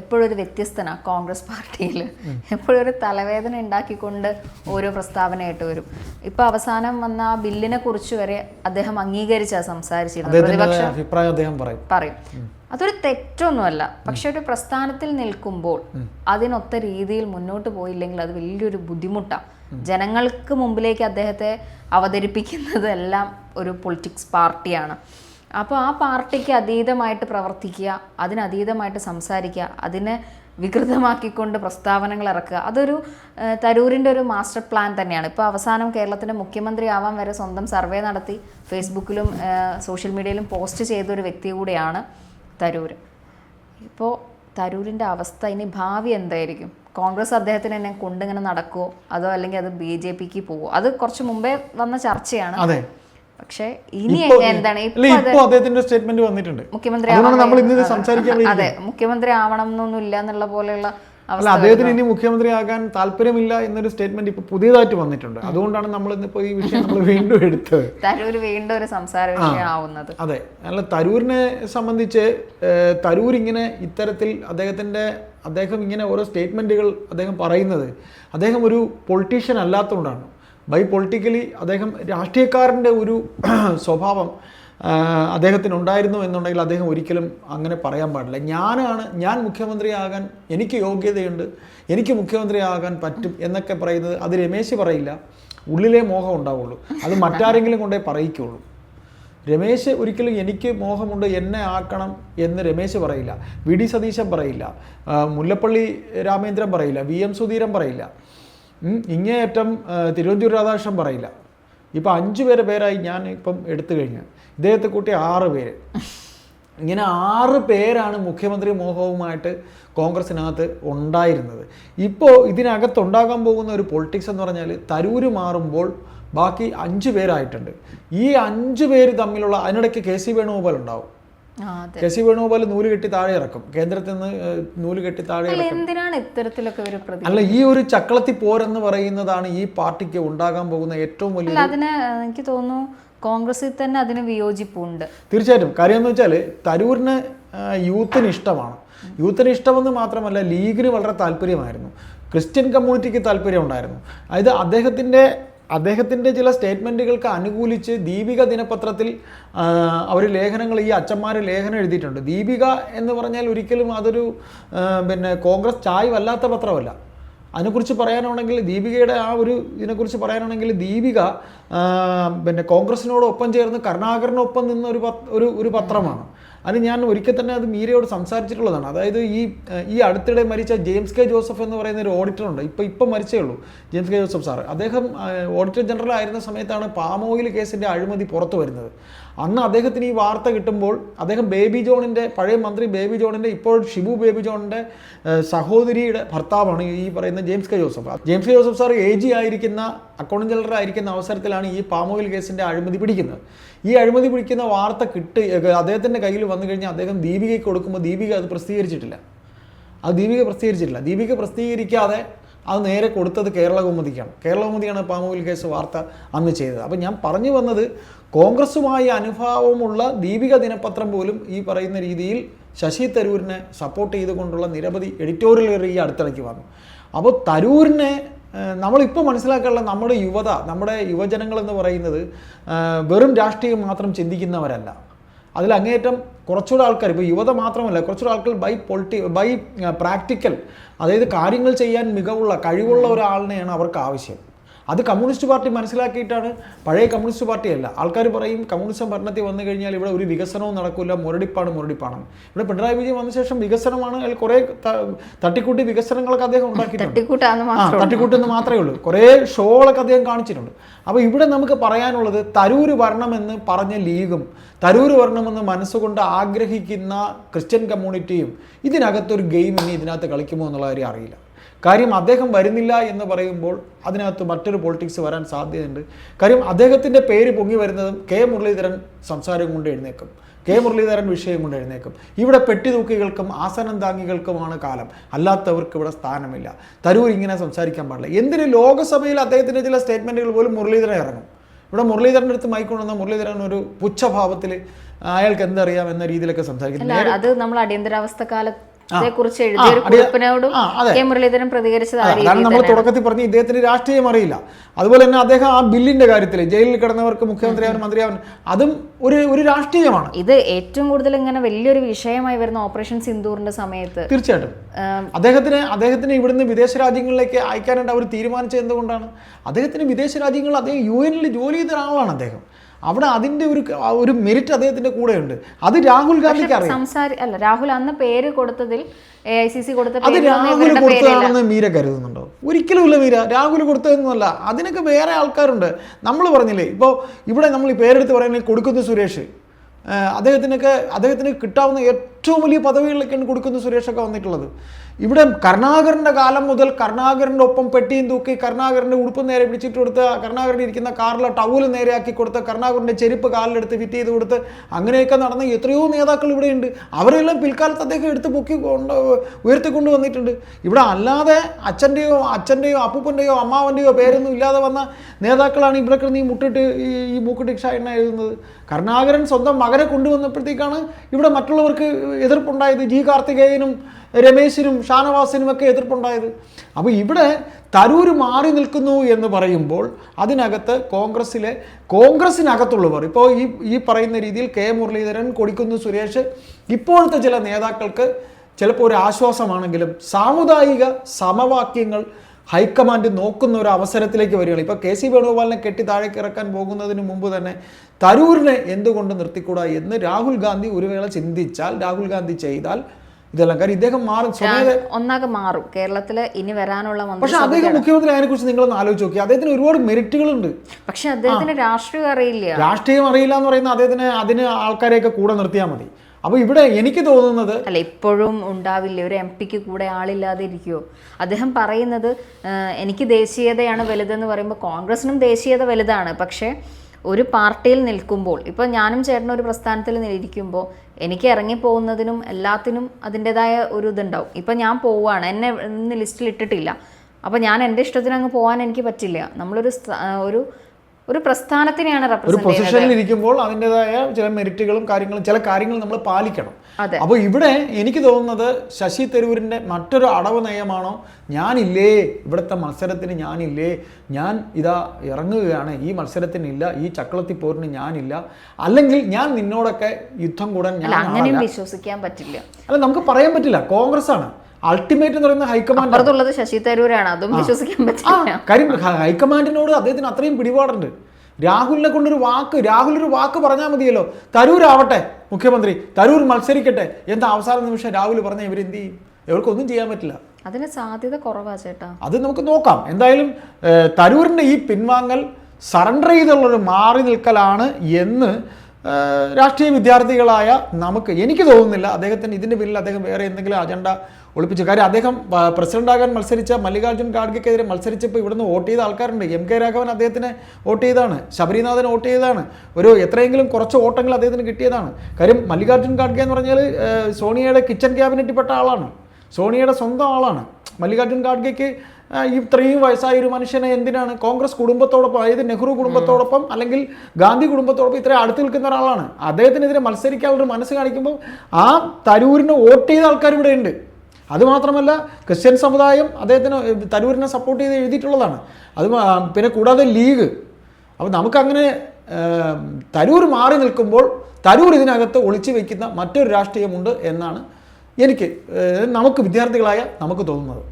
എപ്പോഴും ഒരു വ്യത്യസ്തനാണ് കോൺഗ്രസ് പാർട്ടിയിൽ എപ്പോഴും ഒരു തലവേദന ഉണ്ടാക്കിക്കൊണ്ട് ഓരോ പ്രസ്താവനയായിട്ട് വരും. ഇപ്പൊ അവസാനം വന്ന ആ ബില്ലിനെ കുറിച്ച് വരെ അദ്ദേഹം അംഗീകരിച്ചാ സംസാരിച്ചിരുന്നത്. പ്രതിപക്ഷം അഭിപ്രായം അദ്ദേഹം പറയും. പറയും. അതൊരു തെറ്റൊന്നുമല്ല. പക്ഷെ ഒരു പ്രസ്ഥാനത്തിൽ നിൽക്കുമ്പോൾ അതിനൊത്ത രീതിയിൽ മുന്നോട്ട് പോയില്ലെങ്കിൽ അത് വലിയൊരു ബുദ്ധിമുട്ടാണ് ജനങ്ങൾക്ക് മുമ്പിലേക്ക് അദ്ദേഹത്തെ അവതരിപ്പിക്കുന്നതെല്ലാം ഒരു പൊളിറ്റിക്സ് പാർട്ടിയാണ്. അപ്പോൾ ആ പാർട്ടിക്ക് അതീതമായിട്ട് പ്രവർത്തിക്കുക അതിനതീതമായിട്ട് സംസാരിക്കുക അതിനെ വികൃതമാക്കിക്കൊണ്ട് പ്രസ്താവനകൾ ഇറക്കുക. അതൊരു തരൂരിന്റെ ഒരു മാസ്റ്റർ പ്ലാൻ തന്നെയാണ്. ഇപ്പോൾ അവസാനം കേരളത്തിന്റെ മുഖ്യമന്ത്രി ആവാൻ വരെ സ്വന്തം സർവേ നടത്തി ഫേസ്ബുക്കിലും സോഷ്യൽ മീഡിയയിലും പോസ്റ്റ് ചെയ്ത ഒരു വ്യക്തി കൂടിയാണ് തരൂർ ഇപ്പോൾ തരൂരിന്റെ അവസ്ഥ ഇനി ഭാവി എന്തായിരിക്കും? കോൺഗ്രസ് അദ്ദേഹത്തിന് എന്നെ കൊണ്ടിങ്ങനെ നടക്കുമോ അതോ അല്ലെങ്കിൽ അത് ബി ജെ പിക്ക് പോവോ? അത് കുറച്ച് മുമ്പേ വന്ന ചർച്ചയാണ്. അതെ. പക്ഷേ ഇനി എന്താണ്? ഇപ്പൊ അദ്ദേഹത്തിന്റെ സ്റ്റേറ്റ്മെന്റ് വന്നിട്ടുണ്ട്. മുഖ്യമന്ത്രി നമ്മൾ ഇന്ന് സംസാരിക്കാൻ അതെ മുഖ്യമന്ത്രി ആവണം എന്നൊന്നും ഇല്ല എന്നുള്ള പോലെയുള്ള അല്ല അദ്ദേഹത്തിന് ഇനി മുഖ്യമന്ത്രിയാകാൻ താല്പര്യമില്ല എന്നൊരു സ്റ്റേറ്റ്മെന്റ് ഇപ്പൊ പുതിയതായിട്ട് വന്നിട്ടുണ്ട്. അതുകൊണ്ടാണ് നമ്മൾ ഇന്നിപ്പോ ഈ വിഷയം നമ്മൾ വീണ്ടും എടുത്തത്. തരൂർ വീണ്ടും ഒരു സംസാര വിഷയമാവുന്നത്. അതെ. അല്ല തരൂരിനെ സംബന്ധിച്ച് തരൂർ ഇങ്ങനെ ഇത്തരത്തിൽ അദ്ദേഹത്തിന്റെ അദ്ദേഹം ഇങ്ങനെ ഓരോ സ്റ്റേറ്റ്മെന്റുകൾ അദ്ദേഹം പറയുന്നത് അദ്ദേഹം ഒരു പൊളിറ്റീഷ്യൻ അല്ലാത്തതുകൊണ്ടാണ്. ബൈ പൊളിറ്റിക്കലി അദ്ദേഹം രാഷ്ട്രീയക്കാരന്റെ ഒരു സ്വഭാവം അദ്ദേഹത്തിന് ഉണ്ടായിരുന്നു എന്നുണ്ടെങ്കിൽ അദ്ദേഹം ഒരിക്കലും അങ്ങനെ പറയാൻ പാടില്ല. ഞാനാണ് ഞാൻ മുഖ്യമന്ത്രിയാകാൻ എനിക്ക് യോഗ്യതയുണ്ട് എനിക്ക് മുഖ്യമന്ത്രിയാകാൻ പറ്റും എന്നൊക്കെ പറയുന്നത് അത് രമേശ് പറയില്ല. ഉള്ളിലെ മോഹം ഉണ്ടാവുള്ളൂ. അത് മറ്റാരെങ്കിലും കൊണ്ടേ പറയിക്കുള്ളൂ. രമേശ് ഒരിക്കലും എനിക്ക് മോഹമുണ്ട് എന്നെ ആക്കണം എന്ന് രമേശ് പറയില്ല. വി ഡി സതീശൻ പറയില്ല. മുല്ലപ്പള്ളി രാമേന്ദ്രൻ പറയില്ല. വി എം സുധീരൻ പറയില്ല. ഇങ്ങേയറ്റം തിരുവനന്തപുരം രാധാകൃഷ്ണൻ പറയില്ല. ഇപ്പം അഞ്ച് പേരെ പേരായി ഞാൻ ഇപ്പം എടുത്തു കഴിഞ്ഞു. ഇദ്ദേഹത്തെ കൂട്ടി ആറ് പേര്. ഇങ്ങനെ ആറ് പേരാണ് മുഖ്യമന്ത്രി മോഹവുമായിട്ട് കോൺഗ്രസിനകത്ത് ഉണ്ടായിരുന്നത്. ഇപ്പോൾ ഇതിനകത്ത് ഉണ്ടാകാൻ പോകുന്ന ഒരു പൊളിറ്റിക്സ് എന്ന് പറഞ്ഞാൽ തരൂര് മാറുമ്പോൾ ബാക്കി അഞ്ച് പേരായിട്ടുണ്ട്. ഈ അഞ്ച് പേര് തമ്മിലുള്ള അതിനിടയ്ക്ക് കെ സി വേണുഗോപാൽ ഉണ്ടാവും. സി വേണുഗോപാൽ നൂൽ കെട്ടി താഴെ ഇറക്കും. കേന്ദ്രത്തിൽ നിന്ന് നൂൽ കെട്ടി താഴെ എന്തിനാണ് ഇത്തരത്തിലൊക്കെ ഒരു പ്രതി അല്ല ഈ ഒരു ചക്കളത്തി പോരെന്ന് പറയുന്നതാണ് ഈ പാർട്ടിക്ക് ഉണ്ടാകാൻ പോകുന്ന ഏറ്റവും വലിയ അതിന് എനിക്ക് തോന്നുന്നു കോൺഗ്രസിൽ തന്നെ അതിന് വിയോജിപ്പുണ്ട്. തീർച്ചയായിട്ടും. കാര്യം എന്ന് വെച്ചാൽ തരൂരിന് യൂത്തിന് ഇഷ്ടമാണ്. യൂത്തിന് ഇഷ്ടമെന്ന് മാത്രമല്ല ലീഗിന് വളരെ താല്പര്യമായിരുന്നു. ക്രിസ്ത്യൻ കമ്മ്യൂണിറ്റിക്ക് താല്പര്യം ഉണ്ടായിരുന്നു അതായത് അദ്ദേഹത്തിന്റെ അദ്ദേഹത്തിന്റെ ചില സ്റ്റേറ്റ്മെന്റുകൾക്ക് അനുകൂലിച്ച് ദീപിക ദിനപത്രത്തിൽ അവർ ലേഖനങ്ങൾ ഈ അച്ഛന്മാർ ലേഖനം എഴുതിയിട്ടുണ്ട്. ദീപിക എന്ന് പറഞ്ഞാൽ ഒരിക്കലും അതൊരു പിന്നെ കോൺഗ്രസ് ചായ്വല്ലാത്ത പത്രമല്ല. അതിനെക്കുറിച്ച് പറയാനാണെങ്കിൽ ദീപികയുടെ ആ ഒരു ഇതിനെക്കുറിച്ച് പറയാനാണെങ്കിൽ ദീപിക പിന്നെ കോൺഗ്രസിനോടൊപ്പം ചേർന്ന് കരുണാകരനൊപ്പം നിന്ന ഒരു ഒരു ഒരു പത്രമാണ്. അത് ഞാൻ ഒരിക്കൽ തന്നെ അത് മീരയോട് സംസാരിച്ചിട്ടുള്ളതാണ്. അതായത് ഈ ഈ അടുത്തിടെ മരിച്ച ജെയിംസ് കെ ജോസഫ് എന്ന് പറയുന്ന ഒരു ഓഡിറ്റർ ഉണ്ട്. ഇപ്പം മരിച്ചേ ഉള്ളൂ ജെയിംസ് കെ ജോസഫ് സാർ അദ്ദേഹം ഓഡിറ്റർ ജനറൽ ആയിരുന്ന സമയത്താണ് പാം ഓയിൽ കേസിന്റെ അഴിമതി പുറത്തു വരുന്നത്. അന്ന് അദ്ദേഹത്തിന് ഈ വാർത്ത കിട്ടുമ്പോൾ അദ്ദേഹം ബേബി ജോണിന്റെ പഴയ മന്ത്രി ബേബി ജോണിന്റെ ഇപ്പോൾ ഷിബു ബേബി ജോണിന്റെ സഹോദരിയുടെ ഭർത്താവാണ് ഈ പറയുന്ന James K Joseph. James K Joseph sir A G ആയിരിക്കുന്ന അക്കൗണ്ടന്റ് ജനറൽ ആയിരിക്കുന്ന അവസരത്തിലാണ് ഈ പാമോയിൽ കേസിന്റെ അഴിമതി പിടിക്കുന്നത്. ഈ അഴിമതി പിടിക്കുന്ന വാർത്ത കിട്ടി അദ്ദേഹത്തിന്റെ കയ്യിൽ വന്നു കഴിഞ്ഞാൽ അദ്ദേഹം ദീപികയ്ക്ക് കൊടുക്കുമ്പോൾ ദീപിക അത് പ്രസിദ്ധീകരിച്ചിട്ടില്ല. അത് ദീപിക പ്രസിദ്ധീകരിച്ചിട്ടില്ല. ദീപിക പ്രസിദ്ധീകരിക്കാതെ അത് നേരെ കൊടുത്തത് കേരള കൗമുദിക്കാണ്. കേരള കേരളകൗമുദിയാണ് പാമോയിൽ കേസ് വാർത്ത അന്ന് ചെയ്തത്. അപ്പം ഞാൻ പറഞ്ഞു വന്നത് കോൺഗ്രസുമായി അനുഭാവമുള്ള ദീപിക ദിനപത്രം പോലും ഈ പറയുന്ന രീതിയിൽ ശശി തരൂരിനെ സപ്പോർട്ട് ചെയ്തുകൊണ്ടുള്ള നിരവധി എഡിറ്റോറിയലുകൾ ഈ അടുത്തിടയ്ക്ക് വന്നു. അപ്പോൾ തരൂരിനെ നമ്മളിപ്പോൾ മനസ്സിലാക്കാനുള്ള നമ്മുടെ യുവത നമ്മുടെ യുവജനങ്ങൾ എന്ന് പറയുന്നത് വെറും രാഷ്ട്രീയം മാത്രം ചിന്തിക്കുന്നവരല്ല. അതിൽ അങ്ങേറ്റം കുറച്ചുകൂടെ ആൾക്കാർ ഇപ്പോൾ യുവത മാത്രമല്ല കുറച്ചുകൂടെ ആൾക്കാർ ബൈ പൊളിറ്റി ബൈ പ്രാക്ടിക്കൽ അതായത് കാര്യങ്ങൾ ചെയ്യാൻ മികവുള്ള കഴിവുള്ള ഒരാളിനെയാണ് അവർക്ക് ആവശ്യം. അത് കമ്മ്യൂണിസ്റ്റ് പാർട്ടി മനസ്സിലാക്കിയിട്ടാണ്. പഴയ കമ്മ്യൂണിസ്റ്റ് പാർട്ടിയല്ല. ആൾക്കാർ പറയും കമ്മ്യൂണിസം ഭരണത്തിൽ വന്നു കഴിഞ്ഞാൽ ഇവിടെ ഒരു വികസനവും നടക്കില്ല മുരടിപ്പാണ് മുരടിപ്പാണ്. ഇവിടെ പിണറായി വിജയൻ വന്ന ശേഷം വികസനമാണ്. അതിൽ കുറേ തട്ടിക്കൂട്ടി വികസനങ്ങളൊക്കെ അദ്ദേഹം ഉണ്ടാക്കിയിട്ടുണ്ട്. ആ തട്ടിക്കൂട്ടെന്ന് മാത്രമേ ഉള്ളൂ. കുറേ ഷോകളൊക്കെ അദ്ദേഹം കാണിച്ചിട്ടുണ്ട്. അപ്പോൾ ഇവിടെ നമുക്ക് പറയാനുള്ളത് തരൂര് വരണമെന്ന് പറഞ്ഞ ലീഗും തരൂര് വരണമെന്ന് മനസ്സുകൊണ്ട് ആഗ്രഹിക്കുന്ന ക്രിസ്ത്യൻ കമ്മ്യൂണിറ്റിയും ഇതിനകത്തൊരു ഗെയിം ഇനി ഇതിനകത്ത് കളിക്കുമോ എന്നുള്ള കാര്യം അറിയില്ല. കാര്യം അദ്ദേഹം വരുന്നില്ല എന്ന് പറയുമ്പോൾ അതിനകത്ത് മറ്റൊരു പൊളിറ്റിക്സ് വരാൻ സാധ്യതയുണ്ട്. കാര്യം അദ്ദേഹത്തിന്റെ പേര് പൊങ്ങി വരുന്നതും കെ മുരളീധരൻ സംസാരം കൊണ്ട് എഴുന്നേക്കും. കെ മുരളീധരൻ വിഷയം കൊണ്ട് എഴുന്നേക്കും. ഇവിടെ പെട്ടിതൂക്കികൾക്കും ആസനം താങ്ങികൾക്കുമാണ് കാലം. അല്ലാത്തവർക്ക് ഇവിടെ സ്ഥാനമില്ല. തരൂർ ഇങ്ങനെ സംസാരിക്കാൻ പാടില്ല. എന്തിന് ലോകസഭയിൽ അദ്ദേഹത്തിന്റെ ചില സ്റ്റേറ്റ്മെന്റുകൾ പോലും മുരളീധരൻ ഇറങ്ങും? ഇവിടെ മുരളീധരന്റെ അടുത്ത് മൈക്കൊണ്ടുവന്ന മുരളീധരൻ ഒരു പുച്ഛഭാവത്തിൽ അയാൾക്ക് എന്തറിയാം എന്ന രീതിയിലൊക്കെ സംസാരിക്കുന്നത് അത് നമ്മൾ അടിയന്തരാവസ്ഥ കാലത്തെ എഴുതിയ ഒരു ആ, അടിയ- കുറിപ്പിനോടും കെ മുരളീധരൻ പ്രതികരിച്ചത് ആ അതാണ് നമ്മൾ തുടക്കത്തിൽ പറഞ്ഞ ഇദ്ദേഹത്തിന് രാഷ്ട്രീയം അറിയില്ല. അതുപോലെ തന്നെ അദ്ദേഹം ആ ബില്ലിന്റെ കാര്യത്തിൽ ജയിലിൽ കിടന്നവർക്ക് മുഖ്യമന്ത്രിയാവൻ മന്ത്രിയാവാൻ അതും ഒരു ഒരു രാഷ്ട്രീയമാണ്. ഇത് ഏറ്റവും കൂടുതൽ ഇങ്ങനെ വലിയൊരു വിഷയമായി വരുന്ന ഓപ്പറേഷൻ സിന്ദൂറിന്റെ സമയത്ത് തീർച്ചയായിട്ടും. അദ്ദേഹത്തിന് അദ്ദേഹത്തിന് ഇവിടുന്ന് വിദേശ രാജ്യങ്ങളിലേക്ക് അയക്കാനായിട്ട് അവർ തീരുമാനിച്ചത് എന്തുകൊണ്ടാണ്? അദ്ദേഹത്തിന് വിദേശ രാജ്യങ്ങളിൽ അദ്ദേഹം യു എനിൽ ജോലി ചെയ്ത ഒരാളാണ് അദ്ദേഹം. അവിടെ അതിന്റെ ഒരു ഒരു മെറിറ്റ് അദ്ദേഹത്തിന്റെ കൂടെ ഉണ്ട് അത് രാഹുൽ ഗാന്ധിക്ക് അറിയാം. സംസാരി അല്ല രാഹുൽ അന്ന് പേര് കൊടുത്തതിൽ എ ഐ സി സി കൊടുത്ത അത് രാഹുൽ കൊടുത്തതാണെന്ന് മീര കരുതുന്നുണ്ടോ? ഒരിക്കലുമില്ല മീര. രാഹുൽ കൊടുത്തതെന്നല്ല. അതിനൊക്കെ വേറെ ആൾക്കാരുണ്ട്. നമ്മൾ പറഞ്ഞില്ലേ ഇപ്പോൾ ഇവിടെ നമ്മൾ ഈ പേരെടുത്ത് പറയുന്നത് കൊടുക്കുന്ന സുരേഷ്. അദ്ദേഹത്തിനൊക്കെ അദ്ദേഹത്തിന് കിട്ടാവുന്ന ഏറ്റവും വലിയ പദവികളിലേക്കാണ് കൊടുക്കുന്ന സുരേഷൊക്കെ വന്നിട്ടുള്ളത്. ഇവിടെ കരുണാകരന്റെ കാലം മുതൽ കരുണാകരന്റെ ഒപ്പം പെട്ടിയും തൂക്കി കരുണാകരന്റെ ഉടുപ്പ് നേരെ പിടിച്ചിട്ട് കൊടുത്ത് കരുണാകരൻ ഇരിക്കുന്ന കാറിലെ ടവൽ നേരെയാക്കി കൊടുത്ത് കരുണാകരന്റെ ചെരുപ്പ് കാലിലെടുത്ത് ഫിറ്റ് ചെയ്ത് കൊടുത്ത് അങ്ങനെയൊക്കെ നടന്ന എത്രയോ നേതാക്കൾ ഇവിടെയുണ്ട് അവരെല്ലാം പിൽക്കാലത്ത് അദ്ദേഹം എടുത്ത് പൊക്കി കൊണ്ട് ഉയർത്തിക്കൊണ്ട് വന്നിട്ടുണ്ട്. ഇവിടെ അല്ലാതെ അച്ഛന്റെയോ അച്ഛന്റെയോ അപ്പൂപ്പന്റെയോ അമ്മാവന്റെയോ പേരൊന്നും ഇല്ലാതെ വന്ന നേതാക്കളാണ് ഇവിടെ കിടന്ന് ഈ മുട്ടിട്ട് ഈ ഈ മൂക്കുട്ടി എണ്ണ എഴുതുന്നത്. കരുണാകരൻ സ്വന്തം മകനെ കൊണ്ടുവന്നപ്പോഴത്തേക്കാണ് ഇവിടെ മറ്റുള്ളവർക്ക് എതിർപ്പുണ്ടായത് ജി കാർത്തികേയനും രമേശിനും ഷാനവാസിനും ഒക്കെ എതിർപ്പുണ്ടായത്. അപ്പോൾ ഇവിടെ തരൂർ മാറി നിൽക്കുന്നു എന്ന് പറയുമ്പോൾ അതിനകത്ത് കോൺഗ്രസ്സിലെ കോൺഗ്രസ്സിനകത്തുള്ളവർ ഇപ്പോൾ ഈ ഈ പറയുന്ന രീതിയിൽ കെ മുരളീധരൻ കൊടിക്കുന്നു സുരേഷ് ഇപ്പോഴത്തെ ചില നേതാക്കൾക്ക് ചിലപ്പോൾ ഒരു ആശ്വാസമാണെങ്കിലും സാമുദായിക സമവാക്യങ്ങൾ ഹൈക്കമാൻഡ് നോക്കുന്ന ഒരു അവസരത്തിലേക്ക് വരികയാണ്. ഇപ്പോൾ കെ സി വേണുഗോപാലിനെ കെട്ടി താഴേക്ക് ഇറക്കാൻ പോകുന്നതിന് മുമ്പ് തന്നെ തരൂരിനെ എന്തുകൊണ്ട് നിർത്തിക്കൂടാ എന്ന് രാഹുൽ ഗാന്ധി ഒരു വേള ചിന്തിച്ചാൽ രാഹുൽ ഗാന്ധി ചെയ്താൽ ഇതെല്ലാം കാര്യം ഇദ്ദേഹം മാറും. ഒന്നാകെ മാറും. കേരളത്തിൽ ഇനി വരാനുള്ള പക്ഷെ അദ്ദേഹം മുഖ്യമന്ത്രി അതിനെ കുറിച്ച് നിങ്ങളൊന്ന് ആലോചിച്ച് നോക്കി അദ്ദേഹത്തിന് ഒരുപാട് മെറിറ്റുകളുണ്ട്. പക്ഷെ അദ്ദേഹത്തിന് രാഷ്ട്രീയം അറിയില്ല. രാഷ്ട്രീയം അറിയില്ല എന്ന് പറയുന്ന അദ്ദേഹത്തിന് അതിന് ആൾക്കാരെയൊക്കെ കൂടെ നിർത്തിയാൽ മതി. അപ്പോൾ ഇവിടെ എനിക്ക് തോന്നുന്നത് അല്ല ഇപ്പോഴും ഉണ്ടാവില്ല. ഒരു എം പിക്ക് കൂടെ ആളില്ലാതെ ഇരിക്കുമോ അദ്ദേഹം പറയുന്നത് എനിക്ക് ദേശീയതയാണ് വലുതെന്ന് പറയുമ്പോൾ കോൺഗ്രസിനും ദേശീയത വലുതാണ്. പക്ഷേ ഒരു പാർട്ടിയിൽ നിൽക്കുമ്പോൾ ഇപ്പോൾ ഞാനും ചേട്ടനും ഒരു പ്രസ്ഥാനത്തിൽ ഇരിക്കുമ്പോൾ എനിക്ക് ഇറങ്ങിപ്പോകുന്നതിനും എല്ലാത്തിനും അതിന്റെതായ ഒരു ഇതുണ്ടാവും. ഇപ്പം ഞാൻ പോവുകയാണ് എന്നെ ഇന്ന് ലിസ്റ്റിൽ ഇട്ടിട്ടില്ല. അപ്പോൾ ഞാൻ എന്റെ ഇഷ്ടത്തിന് അങ്ങ് പോകാൻ എനിക്ക് പറ്റില്ല. നമ്മളൊരു ഒരു ഒരു പ്രസ്ഥാനത്തിനെയാണ് ഒരു പൊസിഷനിൽ ഇരിക്കുമ്പോൾ അതിന്റെതായ ചില മെറിറ്റുകളും കാര്യങ്ങളും ചില കാര്യങ്ങൾ നമ്മൾ പാലിക്കണം. അപ്പോൾ ഇവിടെ എനിക്ക് തോന്നുന്നത് ശശി തരൂരിന്റെ മറ്റൊരു അടവ് നയമാണോ ഞാനില്ലേ ഇവിടുത്തെ മത്സരത്തിന് ഞാനില്ലേ ഞാൻ ഇതാ ഇറങ്ങുകയാണ് ഈ മത്സരത്തിനില്ല ഈ ചക്കളത്തി പോരിന് ഞാനില്ല അല്ലെങ്കിൽ ഞാൻ നിന്നോടൊക്കെ യുദ്ധം കൂടാൻ ഞാൻ വിശ്വസിക്കാൻ പറ്റില്ല. അല്ല നമുക്ക് പറയാൻ പറ്റില്ല കോൺഗ്രസ് ആണ് അൾട്ടിമേറ്റ് എന്ന് പറയുന്ന ഹൈക്കമാൻഡ് ശശി തരൂരാണ്. അതും വിശ്വസിക്കാൻ പറ്റില്ല. കാര്യം ഹൈക്കമാൻഡിനോട് അദ്ദേഹത്തിന് അത്രയും പിടിപാടുണ്ട്. രാഹുലിനെ കൊണ്ടൊരു വാക്ക് രാഹുൽ ഒരു വാക്ക് പറഞ്ഞാൽ മതിയല്ലോ. തരൂരാവട്ടെ മുഖ്യമന്ത്രി. തരൂർ മത്സരിക്കട്ടെ. എന്താ അവസാന നിമിഷം രാഹുൽ പറഞ്ഞ ഇവരെന്ത് ചെയ്യും? ഇവർക്കൊന്നും ചെയ്യാൻ പറ്റില്ല. അതിന് സാധ്യത കുറവാ ചേട്ടാ. അത് നമുക്ക് നോക്കാം. എന്തായാലും തരൂരിന്റെ തരൂരിന്റെ ഈ പിൻവാങ്ങൽ സറണ്ടർ ചെയ്തുള്ളൊരു മാറി നിൽക്കലാണ് എന്ന് രാഷ്ട്രീയ വിദ്യാർത്ഥികളായ നമുക്ക് എനിക്ക് തോന്നുന്നില്ല അദ്ദേഹത്തിന് ഇതിന്റെ പിന്നിൽ അദ്ദേഹം വേറെ എന്തെങ്കിലും അജണ്ട ഒളിപ്പിച്ചു. കാര്യം അദ്ദേഹം പ്രസിഡന്റ് പ്രസിഡന്റാകാൻ മത്സരിച്ച മല്ലികാർജുൻ ഖാർഗെക്കെതിരെ മത്സരിച്ചപ്പോൾ ഇവിടുന്ന് വോട്ട് ചെയ്ത ആൾക്കാരുണ്ട്. എം കെ രാഘവൻ അദ്ദേഹത്തിന് വോട്ട് ചെയ്തതാണ്. ശബരിനാഥൻ വോട്ട് ചെയ്തതാണ്. ഒരു എത്രയെങ്കിലും കുറച്ച് വോട്ടങ്ങൾ അദ്ദേഹത്തിന് കിട്ടിയതാണ്. കാര്യം മല്ലികാർജുൻ ഖാർഗെ എന്ന് പറഞ്ഞാൽ സോണിയയുടെ കിച്ചൺ ക്യാബിനറ്റിൽ പെട്ട ആളാണ്. സോണിയയുടെ സ്വന്തം ആളാണ്. മല്ലികാർജുൻ ഖാർഗെക്ക് ഇത്രയും വയസ്സായ ഒരു മനുഷ്യനെ എന്തിനാണ്? കോൺഗ്രസ് കുടുംബത്തോടൊപ്പം അതായത് നെഹ്റു കുടുംബത്തോടൊപ്പം അല്ലെങ്കിൽ ഗാന്ധി കുടുംബത്തോടൊപ്പം ഇത്രയും അടുത്ത് നിൽക്കുന്ന ഒരാളാണ്. അദ്ദേഹത്തിനെതിരെ മത്സരിക്കാനുള്ള മനസ്സ് കാണിക്കുമ്പോൾ ആ തരൂരിനെ വോട്ട് ചെയ്ത ആൾക്കാർ ഇവിടെ ഉണ്ട്. അതുമാത്രമല്ല ക്രിസ്ത്യൻ സമുദായം അദ്ദേഹത്തിന് തരൂരിനെ സപ്പോർട്ട് ചെയ്ത് എഴുതിയിട്ടുള്ളതാണ്. അത് പിന്നെ കൂടാതെ ലീഗ്. അപ്പോൾ നമുക്കങ്ങനെ തരൂർ മാറി നിൽക്കുമ്പോൾ തരൂർ ഇതിനകത്ത് ഒളിച്ചു വയ്ക്കുന്ന മറ്റൊരു രാഷ്ട്രീയമുണ്ട് എന്നാണ് എനിക്ക് നമുക്ക് വിദ്യാർത്ഥികളായ നമുക്ക് തോന്നുന്നത്.